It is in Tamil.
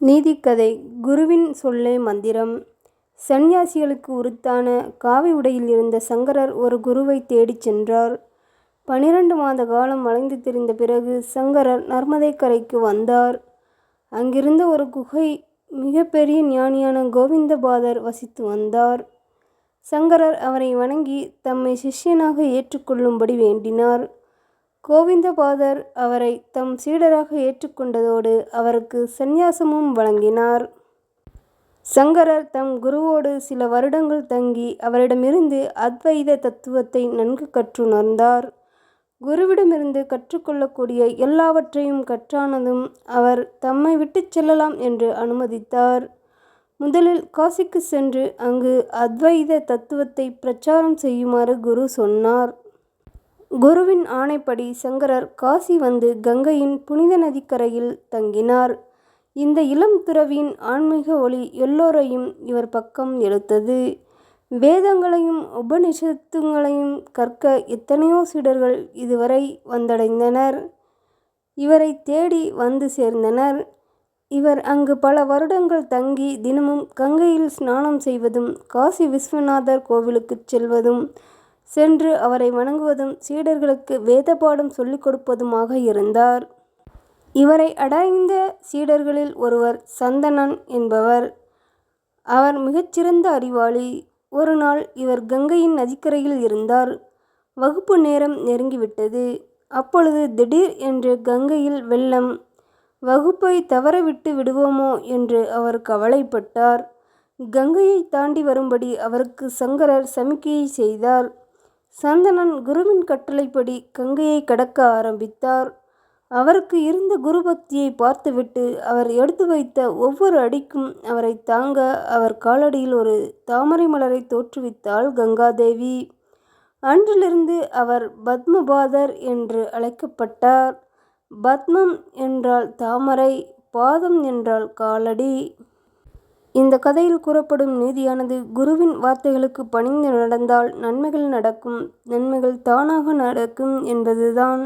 நீதிக்கதை குருவின் சொல்லே மந்திரம் சந்நியாசிகளுக்கு உருத்தான காவி உடையில் இருந்த சங்கரர் ஒரு குருவைத் தேடிச் சென்றார். பனிரெண்டு மாத காலம் வளைந்து திரிந்த பிறகு சங்கரர் நர்மதை கரைக்கு வந்தார். அங்கிருந்த ஒரு குகை மிகப்பெரிய ஞானியான கோவிந்தபாதர் வசித்து வந்தார். சங்கரர் அவரை வணங்கி தம்மை சிஷ்யனாக ஏற்றுக்கொள்ளும்படி வேண்டினார். கோவிந்தபாதர் அவரை தம் சீடராக ஏற்றுக்கொண்டதோடு அவருக்கு சந்நியாசமும் வழங்கினார். சங்கரர் தம் குருவோடு சில வருடங்கள் தங்கி அவரிடமிருந்து அத்வைத தத்துவத்தை நன்கு கற்றுணர்ந்தார். குருவிடமிருந்து கற்றுக்கொள்ளக்கூடிய எல்லாவற்றையும் கற்றானதும் அவர் தம்மை விட்டுச் செல்லலாம் என்று அனுமதித்தார். முதலில் காசிக்கு சென்று அங்கு அத்வைத தத்துவத்தைப் பிரச்சாரம் செய்யுமாறு குரு சொன்னார். குருவின் ஆணைப்படி சங்கரர் காசி வந்து கங்கையின் புனித நதிக்கரையில் தங்கினார். இந்த இளம் துறவியின் ஆன்மீக ஒளி எல்லோரையும் இவர் பக்கம் இழுத்தது. வேதங்களையும் உபநிஷத்துங்களையும் கற்க எத்தனையோ சீடர்கள் இதுவரை வந்தடைந்தனர். இவரை தேடி வந்து சேர்ந்தனர். இவர் அங்கு பல வருடங்கள் தங்கி தினமும் கங்கையில் ஸ்நானம் செய்வதும் காசி விஸ்வநாதர் கோவிலுக்குச் செல்வதும் சென்று அவரை வணங்குவதும் சீடர்களுக்கு வேதபாடம் சொல்லிக் கொடுப்பதுமாக இருந்தார். இவரை அடைந்த சீடர்களில் ஒருவர் சந்தனன் என்பவர். அவர் மிகச்சிறந்த அறிவாளி. ஒரு நாள் இவர் கங்கையின் நதிக்கரையில் இருந்தார். வகுப்பு நேரம் நெருங்கிவிட்டது. அப்பொழுது திடீர் என்று கங்கையில் வெள்ளம். வகுப்பை தவறவிட்டு விடுவோமோ என்று அவர் கவலைப்பட்டார். கங்கையைத் தாண்டி வரும்படி அவருக்கு சங்கரர் சமிக்கையை செய்தார். சந்தனன் குருவின் கட்டளைப்படி கங்கையை கடக்க ஆரம்பித்தார். அவருக்கு இருந்த குருபக்தியை பார்த்துவிட்டு அவர் எடுத்து வைத்த ஒவ்வொரு அடிக்கும் அவரை தாங்க அவர் காலடியில் ஒரு தாமரை மலரை தோற்றுவித்தாள் கங்காதேவி. அன்றிலிருந்து அவர் பத்மபாதர் என்று அழைக்கப்பட்டார். பத்மம் என்றால் தாமரை பாதம் என்றால் காலடி. இந்த கதையில் கூறப்படும் நீதியானது குருவின் வார்த்தைகளுக்கு பணிந்து நடந்தால் நன்மைகள் நடக்கும் நன்மைகள் தானாக நடக்கும் என்பதுதான்.